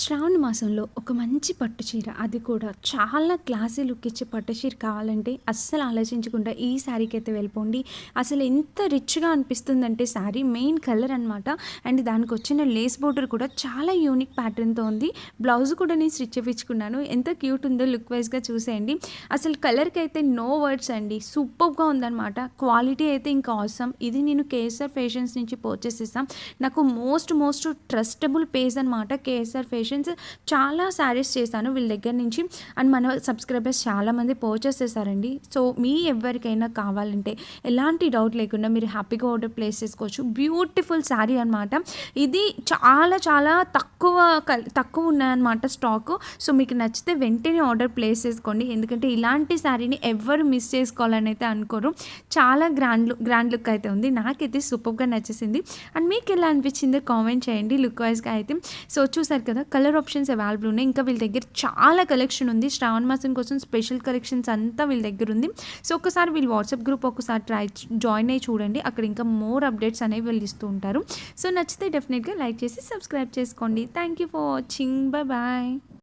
శ్రావణ మాసంలో ఒక మంచి పట్టు చీర. అది కూడా చాలా క్లాసీ లుక్ ఇచ్చే పట్టు చీర కావాలంటే అస్సలు ఆలోచించకుండా ఈ శారీకి అయితే వెళ్ళిపోండి. అసలు ఎంత రిచ్గా అనిపిస్తుందంటే శారీ మెయిన్ కలర్ అనమాట అండ్ దానికి వచ్చిన లేస్ బోర్డర్ కూడా చాలా యూనిక్ ప్యాటర్న్తో ఉంది. బ్లౌజ్ కూడా నేను స్టిచ్ చేయించుకున్నాను ఎంత క్యూట్ ఉందో లుక్ వైజ్గా చూసేయండి. అసలు కలర్కి అయితే నో వర్డ్స్ అండి. సూపర్గా ఉందన్నమాట. క్వాలిటీ అయితే ఇంకా అవసరం ఇది నేను కేఎస్ఆర్ ఫేషన్స్ నుంచి పర్చేస్ నాకు మోస్ట్ మోస్ట్ ట్రస్టబుల్ పేజ్ అనమాట కేఎస్ఆర్ కలెక్షన్స్ చాలా శారీస్ చేశాను వీళ్ళ దగ్గర నుంచి. అండ్ మన సబ్స్క్రైబర్స్ చాలామంది పర్చేస్ చేశారండి. సో మీ ఎవరికైనా కావాలంటే ఎలాంటి డౌట్ లేకుండా మీరు హ్యాపీగా ఆర్డర్ ప్లేస్ చేసుకోవచ్చు. బ్యూటిఫుల్ శారీ అనమాట ఇది చాలా చాలా తక్కువ తక్కువ ఉన్నాయన్నమాట స్టాక్ సో మీకు నచ్చితే వెంటనే ఆర్డర్ ప్లేస్ చేసుకోండి. ఎందుకంటే ఇలాంటి శారీని ఎవరు మిస్ చేసుకోవాలని అయితే అనుకోరు. చాలా గ్రాండ్ లుక్ గ్రాండ్ లుక్ అయితే ఉంది. నాకైతే సూపర్గా నచ్చేసింది. అండ్ మీకు ఎలా అనిపించిందో కామెంట్ చేయండి. లుక్ వైజ్గా అయితే. సో చూసారు కదా కలర్ ఆప్షన్స్ అవైలబుల్ ఉన్నాయి. ఇంకా వీళ్ళ దగ్గర చాలా కలెక్షన్ ఉంది. శ్రావణ మాసం కోసం స్పెషల్ కలెక్షన్స్ అంతా వీళ్ళ దగ్గర ఉంది. సో ఒకసారి వీళ్ళు వాట్సాప్ గ్రూప్ ఒకసారి ట్రై జాయిన్ అయ్యి చూడండి. అక్కడ ఇంకా మోర్ అప్డేట్స్ అనేవి వీళ్ళు ఇస్తూ ఉంటారు. సో నచ్చితే డెఫినెట్గా లైక్ చేసి సబ్స్క్రైబ్ చేసుకోండి. Thank you for watching. Bye bye.